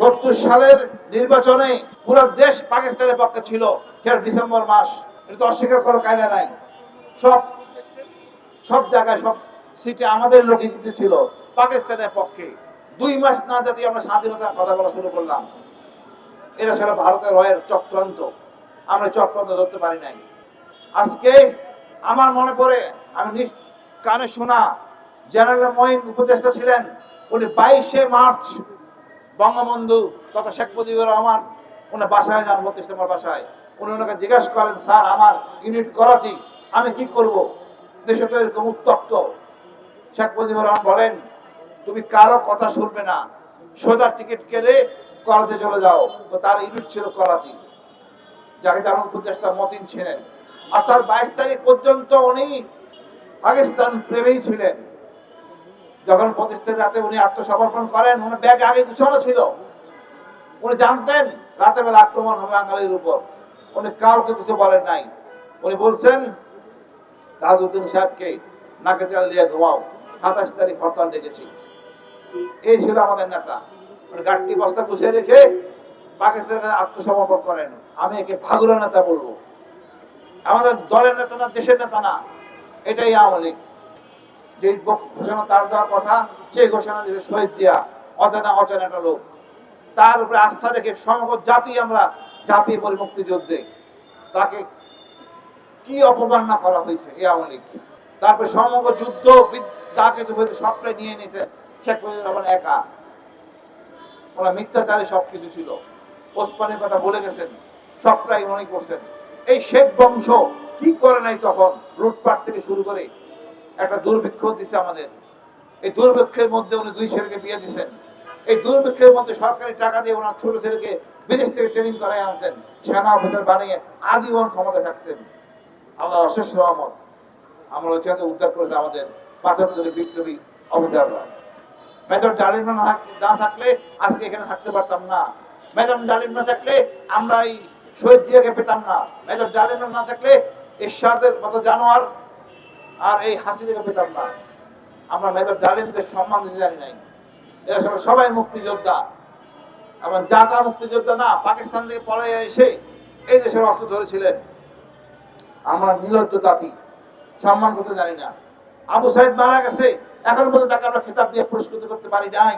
সত্তর সালের নির্বাচনে পুরো দেশ পাকিস্তানের পক্ষে ছিল। সেটা ডিসেম্বর মাস। এটা তো অস্বীকার করার কায়দা নাই। সব সব জায়গায় সব সিটে আমাদের লোকে জিতেছিল পাকিস্তানের পক্ষে। দুই মাস না যদি আমরা স্বাধীনতার কথা বলা শুরু করলাম। এটা ছিল ভারতের রয়ের চক্রান্ত। আমরা চক্রান্ত ধরতে পারি নাই। আজকে আমার মনে পড়ে, আমি কানে শোনা জেনারেল মঈন উপদেষ্টা ছিলেন। উনি বাইশে মার্চ বঙ্গবন্ধু তথা শেখ মুজিবুর রহমান উনি বাসায় যান বত্রিশ নম্বর বাসায়। উনি ওনাকে জিজ্ঞাসা করেন, স্যার, আমার ইউনিট করাচি, আমি কি করব? দেশে তো এরকম উত্তপ্ত। শেখ মুজিবুর রহমান বলেন, তুমি কারও কথা শুনবে না। সোজা টিকিট কেটে করাচি চলে যাও। তো তার ইউনিট ছিল করাচি। যাকে যেমন উপদেষ্টা মতিন ছিলেন। অর্থাৎ বাইশ তারিখ পর্যন্ত উনি পাকিস্তান প্রেমেই ছিলেন। যখন প্রতিষ্ঠার রাতে উনি আত্মসমর্পণ করেন উনি ব্যাগ আগে গুছানো ছিল। উনি জানতেন রাতে বেলা আক্রমণ হবে বাঙালির উপর। উনি কাউকে কিছু বলেন নাই। উনি বলছেন তাজউদ্দিন সাহেবকে নাকে তেল দিয়ে ঘুমাও। সাতাশ তারিখ হরতাল ডেকেছি। এই ছিল আমাদের নেতা। উনি গাঠটি বস্তা গুছিয়ে রেখে পাকিস্তানের কাছে আত্মসমর্পণ করেন। আমি একে ভাগুরা নেতা বলব। আমাদের দলের নেতা না, দেশের নেতা না, এটাই আওয়ামী লীগ। যে ঘোষণা তার দেওয়ার কথা, সেই ঘোষণা দিতে শহীদ জিয়া। অজানা, অচেনা একটা লোক। তার উপরে আস্থা রেখে সমগ্র জাতি আমরা ঝাঁপিয়ে পড়ি মুক্তিযুদ্ধে। তাকে কি অপমাননা করা হয়েছে এই আওয়ামী লীগ? তারপরে সমগ্র যুদ্ধ যা সবটাই নিয়ে নিয়েছে শেখ মুজিবুর রহমান একা। ওরা মিথ্যাচারে সব কিছু ছিল। ওসমানের কথা বলে গেছেন, সবটাই উনি করছেন। এই শেখ বংশ কি করে নাই তখন লুটপাট থেকে শুরু করে একটা দুর্ভিক্ষ দিছে আমাদের। এই দুর্ভিক্ষের মধ্যে উনি দুই ছেলেকে বিয়ে দিছেন। এই দুর্ভিক্ষের মধ্যে সরকারি টাকা দিয়ে ওনার ছোট ছেলেকে বিদেশ থেকে ট্রেনিং করাই আনতেন সেনা অফিসার বানিয়ে আজীবন ক্ষমতা থাকতেন। আল্লাহ অশেষ রহমত। আমরা ওইখানে উদ্ধার করেছে আমাদের পাথরতলি বিপ্লবী অফিসাররা। মেজর ডালিম না থাকলে আজকে এখানে থাকতে পারতাম না। ম্যাডাম ডালিম না থাকলে আমরা এই শহীদ জিয়াকে পেতাম না। মেজর ডালিম না থাকলে এরশাদের মতো জানোয়ার আর এই হাসিনাকে পেতাম না। আমরা মেজর ডালিমকে সম্মান দিতে জানি নাই। এরা সবাই সবাই মুক্তিযোদ্ধা। এবং যাতা মুক্তিযোদ্ধা না, পাকিস্তান থেকে পড়ে এসে এই দেশের অস্ত্র ধরেছিলেন। আমরা নির্লজ্জ জাতি, সম্মান করতে জানি না। আবু সাহেব মারা গেছে, এখন পর্যন্ত তাকে আমরা খেতাব দিয়ে পুরস্কৃত করতে পারি নাই।